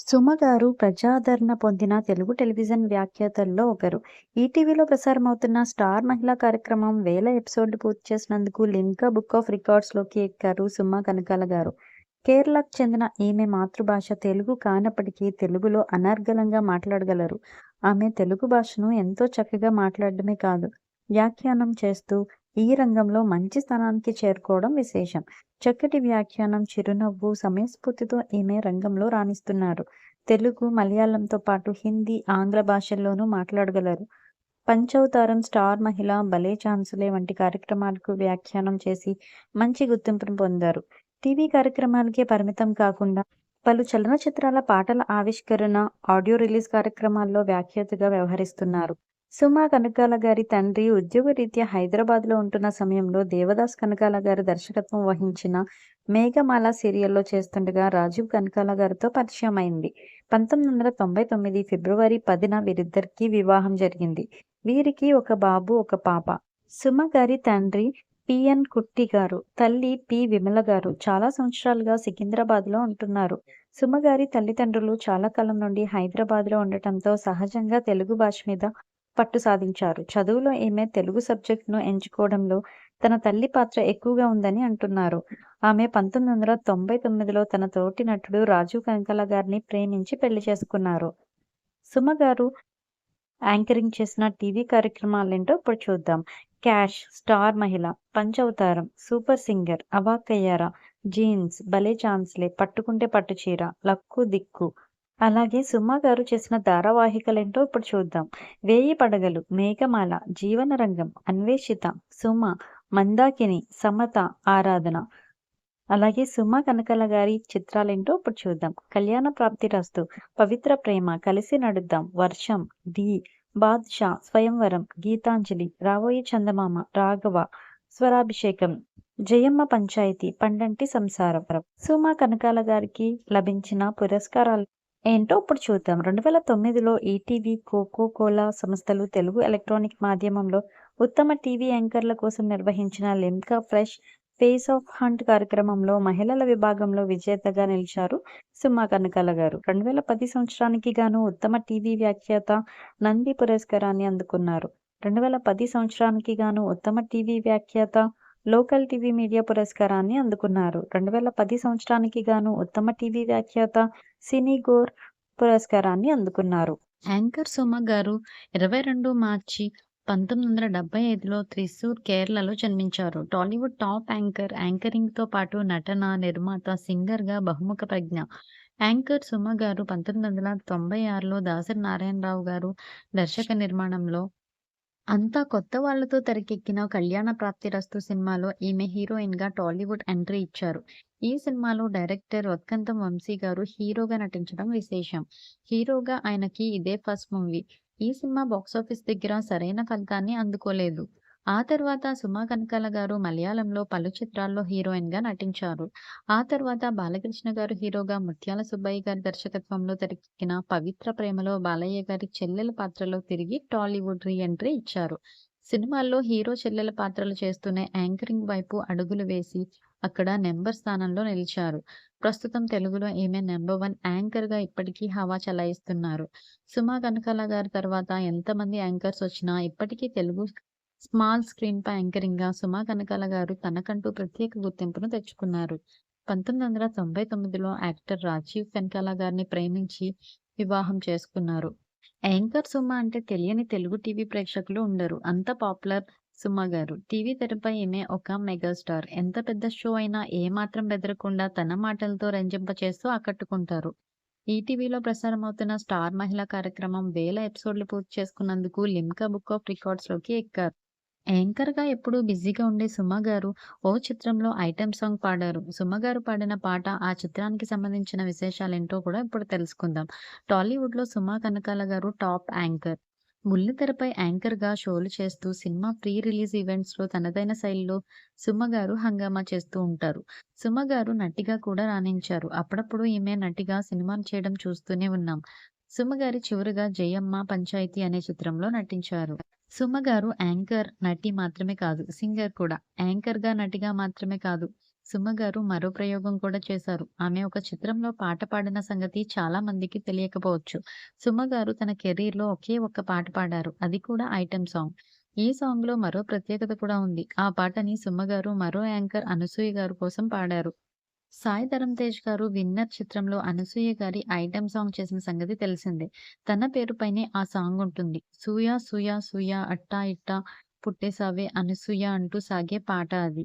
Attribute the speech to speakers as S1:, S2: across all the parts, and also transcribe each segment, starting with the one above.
S1: సుమ గారు ప్రజాదరణ పొందిన తెలుగు టెలివిజన్ వ్యాఖ్యాతల్లో ఒకరు. ఈటీవీలో ప్రసారమవుతున్న 'స్టార్ మహిళా' కార్యక్రమం వేల ఎపిసోడ్లు పూర్తి చేసినందుకు లింకా బుక్ ఆఫ్ రికార్డ్స్‌లోకి ఎక్కారు సుమ కనకాల గారు. కేరళకు చెందిన ఈమె మాతృభాష తెలుగు కానప్పటికీ తెలుగులో అనర్గళంగా మాట్లాడగలరు. ఆమె తెలుగు భాషను ఎంతో చక్కగా మాట్లాడడమే కాదు, వ్యాఖ్యానం చేస్తూ ఈ రంగంలో మంచి స్థానానికి చేరుకోవడం విశేషం. చక్కటి వ్యాఖ్యానం, చిరునవ్వు, సమయస్ఫూర్తితో ఈమె రంగంలో రాణిస్తున్నారు. తెలుగు, మలయాళంతో పాటు హిందీ, ఆంగ్ల భాషల్లోనూ మాట్లాడగలరు. 'పంచవతారం', 'స్టార్ మహిళ', 'భలే ఛాన్సులే' వంటి కార్యక్రమాలకు వ్యాఖ్యానం చేసి మంచి గుర్తింపును పొందారు. టీవీ కార్యక్రమాలకే పరిమితం కాకుండా పలు చలనచిత్రాల పాటల ఆవిష్కరణ, ఆడియో రిలీజ్ కార్యక్రమాల్లో వ్యాఖ్యాతగా వ్యవహరిస్తున్నారు. సుమ కనకాల గారి తండ్రి ఉద్యోగరీత్యా హైదరాబాద్‌లో ఉంటున్న సమయంలో దేవదాస్ కనకాల గారి దర్శకత్వం వహించిన 'మేఘమాల' సీరియల్‌లో చేస్తుండగా రాజీవ్ కనకాల గారితో పరిచయం అయింది పంతొమ్మిది వందల తొంభై తొమ్మిది ఫిబ్రవరి పదిన వీరిద్దరికీ వివాహం జరిగింది. వీరికి ఒక బాబు, ఒక పాప. సుమ గారి తండ్రి పి.ఎన్. కుట్టి గారు, తల్లి పి. విమల గారు చాలా సంవత్సరాలుగా సికింద్రాబాద్‌లో ఉంటున్నారు. సుమ గారి తల్లిదండ్రులు చాలా కాలం నుండి హైదరాబాద్‌లో ఉండటంతో సహజంగా తెలుగు భాష మీద పట్టు సాధించారు. చదువులో ఈమె తెలుగు సబ్జెక్ట్‌ను ఎంచుకోవడంలో తన తల్లి పాత్ర ఎక్కువగా ఉందని అంటున్నారు. ఆమె పంతొమ్మిది వందల తొంభై తొమ్మిదిలో తన తోటి నటుడు రాజీవ్ కంకల గారిని ప్రేమించి పెళ్ళి చేసుకున్నారు. సుమ గారు యాంకరింగ్ చేసిన టీవీ కార్యక్రమాలేంటో ఇప్పుడు చూద్దాం. 'Cash', 'star Mahila', 'Panchavataram', 'super singer', 'Avakkayyara', 'jeans', 'Bhale ఛాన్స్లే 'పట్టుకుంటే పట్టుచీర', 'లక్కు దిక్కు'. అలాగే సుమ గారు చేసిన ధారావాహికలేంటో ఇప్పుడు చూద్దాం. 'వేయి పడగలు', 'మేఘమాల', 'జీవనరంగం', 'అన్వేషిత', 'సుమ', 'మందాకిని', 'సమత', 'ఆరాధన'. అలాగే సుమ కనకాల గారి చిత్రాలేంటో ఇప్పుడు చూద్దాం. 'కళ్యాణ ప్రాప్తి రస్తు 'పవిత్ర ప్రేమ', 'కలిసి నడుద్దాం', 'వర్షం', డి 'బాద్షా', 'స్వయంవరం', 'గీతాంజలి', 'రాబోయే చందమామ', 'రాఘవ', 'స్వరాభిషేకం', 'జయమ్మ పంచాయతీ 'పండంటి సంసారం'. సుమ కనకాల గారికి లభించిన పురస్కారాలు ఏంటో ఇప్పుడు చూద్దాం. రెండు వేల తొమ్మిదిలో ఈటీవీ, కోకో కోలా సంస్థలు తెలుగు ఎలక్ట్రానిక్ మాధ్యమంలో ఉత్తమ టీవీ యాంకర్ల కోసం నిర్వహించిన Limca fresh face of hunt కార్యక్రమంలో మహిళల విభాగంలో విజేతగా నిలిచారు సుమా కనకాల గారు. రెండు వేల పది సంవత్సరానికి గాను ఉత్తమ టీవీ వ్యాఖ్యాత నంది పురస్కారాన్ని అందుకున్నారు. రెండు వేల పది సంవత్సరానికి గాను ఉత్తమ టీవీ వ్యాఖ్యాత లోకల్ టీవీ మీడియా పురస్కారాన్ని అందుకున్నారు. రెండు వేల పది సంవత్సరానికి గాను ఉత్తమ టీవీ వ్యాఖ్యాత సినీ గోర్ పురస్కారాన్ని అందుకున్నారు. యాంకర్ సుమ గారు ఇరవై రెండు మార్చి పంతొమ్మిది వందల డెబ్బై ఐదులో త్రిశూర్, కేరళలో జన్మించారు. టాలీవుడ్ టాప్ యాంకర్, యాంకరింగ్‌తో పాటు నటన, నిర్మాత, సింగర్‌గా బహుముఖ ప్రజ్ఞ. యాంకర్ సుమ గారు పంతొమ్మిది వందల తొంభై ఆరులో దాసరి నారాయణరావు గారు దర్శక నిర్మాణంలో 'అంతా కొత్త వాళ్ళతో' తెరకెక్కిన 'కళ్యాణ ప్రాప్తిరస్తు' సినిమాలో ఈమె హీరోయిన్‌గా టాలీవుడ్ ఎంట్రీ ఇచ్చారు. ఈ సినిమాలో డైరెక్టర్ వత్కంతం వంశీ గారు హీరోగా నటించడం విశేషం. హీరోగా ఆయనకి ఇదే ఫస్ట్ మూవీ. ఈ సినిమా బాక్సాఫీస్ దగ్గర సరైన ఫలితాన్ని అందుకోలేదు. ఆ తర్వాత సుమా కనకాల గారు మలయాళంలో పలు చిత్రాల్లో హీరోయిన్‌గా నటించారు. ఆ తర్వాత బాలకృష్ణ గారు హీరోగా, ముత్యాల సుబ్బయ్య గారి దర్శకత్వంలో తెరకెక్కిన 'పవిత్ర ప్రేమ'లో బాలయ్య గారి చెల్లెల పాత్రలో తిరిగి టాలీవుడ్ రీ ఎంట్రీ ఇచ్చారు. సినిమాల్లో హీరో చెల్లెల పాత్రలు చేస్తూనే యాంకరింగ్ వైపు అడుగులు వేసి అక్కడ నెంబర్ స్థానంలో నిలిచారు. ప్రస్తుతం తెలుగులో ఈమె నెంబర్ వన్ యాంకర్‌గా ఇప్పటికీ హవా చలాయిస్తున్నారు. సుమా కనకాల గారి తర్వాత ఎంతమంది యాంకర్స్ వచ్చినా ఇప్పటికీ తెలుగు స్మాల్ స్క్రీన్‌పై యాంకరింగ్‌గా సుమా కనకాల గారు తనకంటూ ప్రత్యేక గుర్తింపును తెచ్చుకున్నారు. పంతొమ్మిది వందల తొంభై తొమ్మిదిలో యాక్టర్ రాజీవ్ కనకాల గారిని ప్రేమించి వివాహం చేసుకున్నారు. యాంకర్ సుమ అంటే తెలియని తెలుగు టీవీ ప్రేక్షకులు ఉండరు. అంత పాపులర్ సుమ గారు. టీవీ తెరపై ఈమె ఒక మెగాస్టార్. ఎంత పెద్ద షో అయినా ఏమాత్రం బెదరకుండా తన మాటలతో రంజింపచేస్తూ ఆకట్టుకుంటారు. ఈటీవీలో ప్రసారమవుతున్న 'స్టార్ మహిళ' కార్యక్రమం వేల ఎపిసోడ్లు పూర్తి చేసుకున్నందుకు లిమ్కా బుక్ ఆఫ్ రికార్డ్స్‌లోకి ఎక్కారు. యాంకర్‌గా ఎప్పుడూ బిజీగా ఉండే సుమ గారు ఓ చిత్రంలో ఐటెం సాంగ్ పాడారు. సుమ గారు పాడిన పాట, ఆ చిత్రానికి సంబంధించిన విశేషాలేంటో కూడా ఇప్పుడు తెలుసుకుందాం. టాలీవుడ్‌లో సుమ కనకాల గారు టాప్ యాంకర్. బుల్లితెరపై యాంకర్‌గా షోలు చేస్తూ సినిమా ప్రీ రిలీజ్ ఈవెంట్స్‌లో తనదైన శైలిలో సుమ గారు హంగామా చేస్తూ ఉంటారు. సుమ గారు నటిగా కూడా రాణించారు. అప్పుడప్పుడు ఈమె నటిగా సినిమాలు చేయడం చూస్తూనే ఉన్నాం. సుమ గారి చివరిగా 'జయమ్మ పంచాయతీ అనే చిత్రంలో నటించారు. సుమ గారు యాంకర్, నటి మాత్రమే కాదు సింగర్ కూడా. యాంకర్‌గా, నటిగా మాత్రమే కాదు సుమ గారు మరో ప్రయోగం కూడా చేశారు. ఆమె ఒక చిత్రంలో పాట పాడిన సంగతి చాలా మందికి తెలియకపోవచ్చు. సుమ గారు తన కెరీర్‌లో ఒకే ఒక్క పాట పాడారు. అది కూడా ఐటమ్ సాంగ్. ఈ సాంగ్‌లో మరో ప్రత్యేకత కూడా ఉంది. ఆ పాటని సుమ గారు మరో యాంకర్ అనసూయ గారు కోసం పాడారు. సాయి ధరమ్ తేజ్ గారు 'విన్నర్' చిత్రంలో అనసూయ గారి ఐటమ్ సాంగ్ చేసిన సంగతి తెలిసిందే. తన పేరు పైనే ఆ సాంగ్ ఉంటుంది. 'సూయ సూయ సూయ అట్టా ఇట్టా పుట్టేసావే అనసూయ' అంటూ సాగే పాట అది.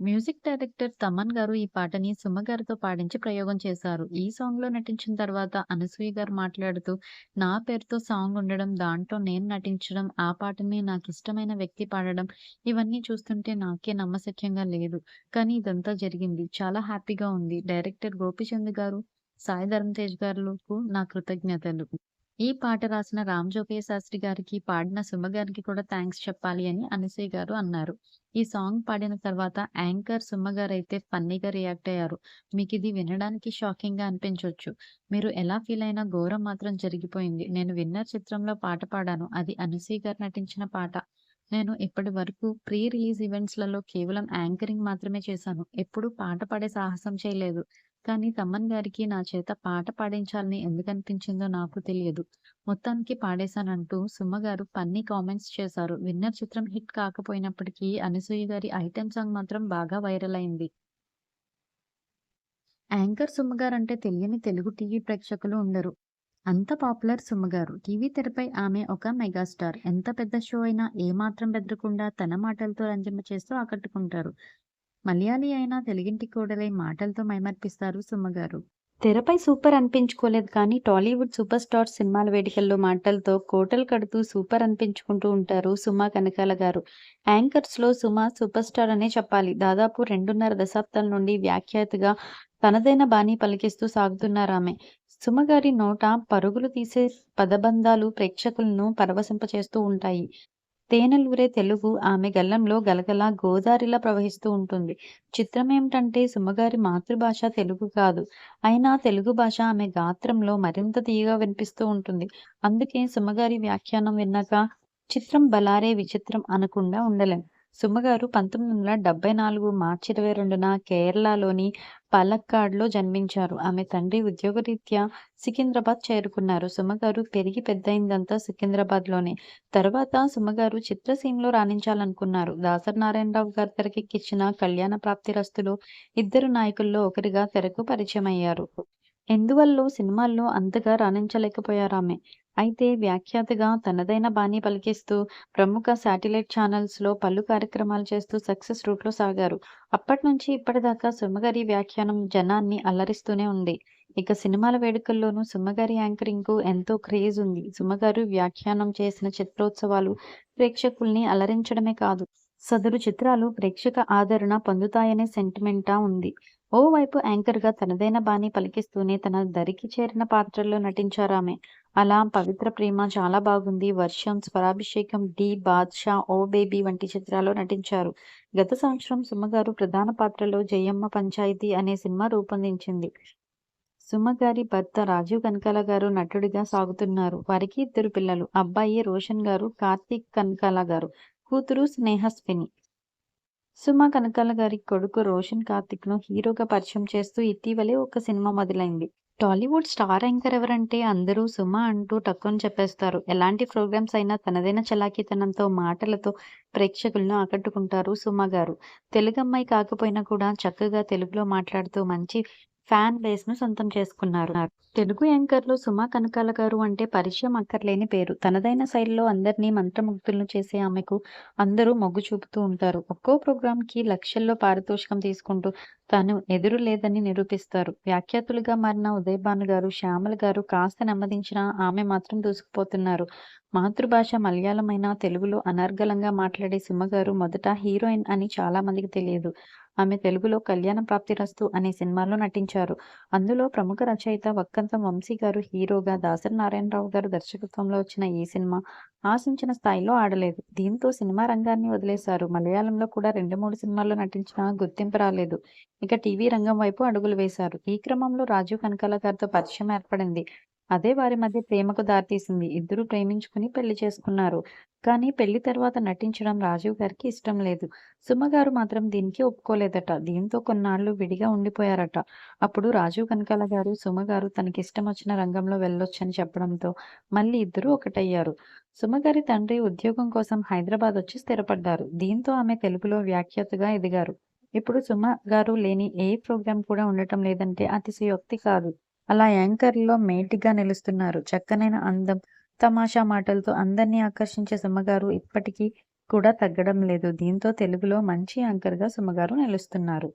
S1: మ్యూజిక్ డైరెక్టర్ తమన్ గారు ఈ పాటని సుమ గారితో పాడించి ప్రయోగం చేశారు. ఈ సాంగ్‌లో నటించిన తర్వాత అనసూయ గారు మాట్లాడుతూ, నా పేరుతో సాంగ్ ఉండడం, దాంట్లో నేను నటించడం, ఆ పాటని నాకు ఇష్టమైన వ్యక్తి పాడడం ఇవన్నీ చూస్తుంటే నాకే నమ్మశక్యంగా లేదు. కానీ ఇదంతా జరిగింది. చాలా హ్యాపీగా ఉంది. డైరెక్టర్ గోపీచంద్ గారు, సాయి ధరమ్ తేజ్ గారులకు నా కృతజ్ఞతలు. ఈ పాట రాసిన రామజోగయ్య శాస్త్రి గారికి, పాడిన సుమ గారికి కూడా థ్యాంక్స్ చెప్పాలి అని అనసూయ గారు అన్నారు. ఈ సాంగ్ పాడిన తర్వాత యాంకర్ సుమ అయితే ఫన్నీగా రియాక్ట్ అయ్యారు. మీకు ఇది వినడానికి షాకింగ్గా అనిపించొచ్చు. మీరు ఎలా ఫీల్ అయినా ఘోరం మాత్రం జరిగిపోయింది. నేను 'విన్నర్' చిత్రంలో పాట పాడాను. అది అనసూయ గారు నటించిన పాట. నేను ఇప్పటి వరకు ప్రీ రిలీజ్ ఈవెంట్స్‌లలో కేవలం యాంకరింగ్ మాత్రమే చేశాను. ఎప్పుడూ పాట పాడే సాహసం చేయలేదు. కానీ తమ్మన్ గారికి నా చేత పాట పాడించాలని ఎందుకనిపించిందో నాకు తెలియదు. మొత్తానికి పాడేశానంటూ సుమ్మగారు పన్ని కామెంట్స్ చేశారు. 'విన్నర్' చిత్రం హిట్ కాకపోయినప్పటికీ అనసూయ గారి ఐటెం సాంగ్ మాత్రం బాగా వైరల్ అయింది. యాంకర్ సుమ్మగారు అంటే తెలియని తెలుగు టీవీ ప్రేక్షకులు ఉండరు. అంత పాపులర్ సుమ్మగారు టీవీ తెరపై ఆమె ఒక మెగాస్టార్. ఎంత పెద్ద షో అయినా ఏమాత్రం బెదరకుండా తన మాటలతో రంజింపచేస్తూ ఆకట్టుకుంటారు. మలయాళీ అయినా తెలుగింటి కోడలై మాటలతో మైమర్పిస్తారు సుమ గారు. తెరపై సూపర్ అనిపించుకోలేదు కానీ టాలీవుడ్ సూపర్ స్టార్ సినిమాల వేడుకల్లో మాటలతో కోటలు కడుతూ సూపర్ అనిపించుకుంటూ ఉంటారు సుమా కనకాల గారు. యాంకర్స్‌లో సుమ సూపర్ స్టార్ అనే చెప్పాలి. దాదాపు రెండున్నర దశాబ్దాల నుండి వ్యాఖ్యాతగా తనదైన బాణీ పలికిస్తూ సాగుతున్నారామె. సుమ గారి నోట పరుగులు తీసే పదబంధాలు ప్రేక్షకులను పరవశింపచేస్తూ ఉంటాయి. తేనెలూరే తెలుగు ఆమె గల్లంలో గలగలా గోదారిలా ప్రవహిస్తూ ఉంటుంది. చిత్రం ఏమిటంటే సుమగారి మాతృభాష తెలుగు కాదు. అయినా తెలుగు భాష ఆమె గాత్రంలో మరింత తీయగా వినిపిస్తూ ఉంటుంది. అందుకే సుమగారి వ్యాఖ్యానం విన్నాక చిత్రం బలారే విచిత్రం అనకుండా ఉండలేం. సుమ్మగారు పంతొమ్మిది వందల డెబ్బై నాలుగు మార్చి 22న కేరళలోని పాలక్కాడ్‌లో జన్మించారు. ఆమె తండ్రి ఉద్యోగరీత్యా సికింద్రాబాద్ చేరుకున్నారు. సుమగారు పెరిగి పెద్దయిందంతా సికింద్రాబాద్‌లోనే. తర్వాత సుమగారు చిత్రసీమలో రాణించాలనుకున్నారు. దాసరి నారాయణరావు గారు తెరకెక్కించిన 'కళ్యాణప్రాప్తిరస్తు'లో ఇద్దరు నాయకుల్లో ఒకరిగా తెరకు పరిచయమయ్యారు. ఎందువల్ల సినిమాల్లో అంతగా రాణించలేకపోయారామె. అయితే వ్యాఖ్యాతగా తనదైన బాణీ పలికిస్తూ ప్రముఖ శాటిలైట్ ఛానల్స్‌లో పలు కార్యక్రమాలు చేస్తూ సక్సెస్ రూట్‌లో సాగారు. అప్పటి నుంచి ఇప్పటిదాకా సుమ్మగారి వ్యాఖ్యానం జనాన్ని అలరిస్తూనే ఉంది. ఇక సినిమాల వేడుకల్లోనూ సుమ్మగారి యాంకరింగ్‌కు ఎంతో క్రేజ్ ఉంది. సుమ్మగారు వ్యాఖ్యానం చేసిన చిత్రోత్సవాలు ప్రేక్షకుల్ని అలరించడమే కాదు, సదరు చిత్రాలు ప్రేక్షక ఆదరణ పొందుతాయనే సెంటిమెంటా ఉంది. ఓవైపు యాంకర్‌గా తనదైన బాణి పలికిస్తూనే తన దరికి చేరిన పాత్రల్లో నటించారామె. అలా 'పవిత్ర ప్రేమ', 'చాలా బాగుంది', 'Varsham', 'Swarabhishekam', D 'Baadshah', 'oh baby' వంటి చిత్రాల్లో నటించారు. గత సంవత్సరం సుమగారు ప్రధాన పాత్రలో 'జయమ్మ పంచాయతీ అనే సినిమా రూపొందించింది. సుమ్మగారి భర్త రాజీవ్ కనకాల గారు నటుడిగా సాగుతున్నారు. వారికి ఇద్దరు పిల్లలు. అబ్బాయి రోషన్ గారు, కార్తీక్ కనకాల గారు. కూతురు స్నేహస్విని. సుమ కనకాల గారి కొడుకు రోషన్ కార్తిక్ను హీరోగా పరిచయం చేస్తూ ఇటీవలే ఒక సినిమా మొదలైంది. టాలీవుడ్ స్టార్ యాంకర్ ఎవరంటే అందరూ సుమ అంటూ టక్కుని చెప్పేస్తారు. ఎలాంటి ప్రోగ్రామ్స్ అయినా తనదైన చలాకీతనంతో, మాటలతో ప్రేక్షకులను ఆకట్టుకుంటారు సుమ గారు. తెలుగమ్మాయి కాకపోయినా కూడా చక్కగా తెలుగులో మాట్లాడుతూ మంచి ఫ్యాన్ బేస్‌ను సొంతం చేసుకున్నారు. తెలుగు యాంకర్లు సుమ కనకాల గారు అంటే పరిచయం అక్కర్లేని పేరు. తనదైన శైలిలో అందరినీ మంత్రముగ్ధులను చేసే ఆమెకు అందరూ మొగ్గు చూపుతూ ఉంటారు. ఒక్కో ప్రోగ్రామ్‌కి లక్షల్లో పారితోషికం తీసుకుంటూ తాను ఎదురు లేదని నిరూపిస్తారు. వ్యాఖ్యాతులుగా మారిన ఉదయభాను గారు, శ్యామల గారు కాస్త నెమ్మదించినా ఆమె మాత్రం దూసుకుపోతున్నారు. మాతృభాష మలయాళం అయినా తెలుగులో అనర్గళంగా మాట్లాడే సుమ గారు మొదట హీరోయిన్ అని చాలా మందికి తెలియదు. ఆమె తెలుగులో కళ్యాణ 'కళ్యాణప్రాప్తిరస్తు' అనే సినిమాలో నటించారు. అందులో ప్రముఖ రచయిత వక్కంత వంశీ గారు హీరోగా, దాసరి నారాయణరావు గారు దర్శకత్వంలో వచ్చిన ఈ సినిమా ఆశించిన స్థాయిలో ఆడలేదు. దీంతో సినిమా రంగాన్ని వదిలేశారు. మలయాళంలో కూడా రెండు మూడు సినిమాల్లో నటించినా గుర్తింపు రాలేదు. ఇక టీవీ రంగం వైపు అడుగులు వేశారు. ఈ క్రమంలో రాజీవ్ కనకాల గారితో పరిచయం ఏర్పడింది. అదే వారి మధ్య ప్రేమకు దారితీసింది. ఇద్దరూ ప్రేమించుకుని పెళ్ళి చేసుకున్నారు. కానీ పెళ్ళి తర్వాత నటించడం రాజీవ్ గారికి ఇష్టం లేదు. సుమగారు మాత్రం దీనికి ఒప్పుకోలేదట. దీంతో కొన్నాళ్ళు విడిగా ఉండిపోయారట. అప్పుడు రాజీవ్ కనకాల గారు, సుమగారు తనకిష్టమొచ్చిన రంగంలో వెళ్ళొచ్చని చెప్పడంతో మళ్ళీ ఇద్దరూ ఒకటయ్యారు. సుమగారి తండ్రి ఉద్యోగం కోసం హైదరాబాద్ వచ్చి స్థిరపడ్డారు. దీంతో ఆమె తెలుగులో వ్యాఖ్యాతగా ఎదిగారు. ఇప్పుడు సుమ గారు లేని ఏ ప్రోగ్రాం కూడా ఉండటం లేదంటే అతిశయోక్తి కాదు. అలా యాంకర్‌లో మేటిగా నిలుస్తున్నారు. చక్కనైన అందం, తమాషా మాటలతో అందరినీ ఆకర్షించే సుమ్మగారు ఇప్పటికీ కూడా తగ్గడం లేదు. దీంతో తెలుగులో మంచి యాంకర్‌గా సుమ్మగారు నిలుస్తున్నారు.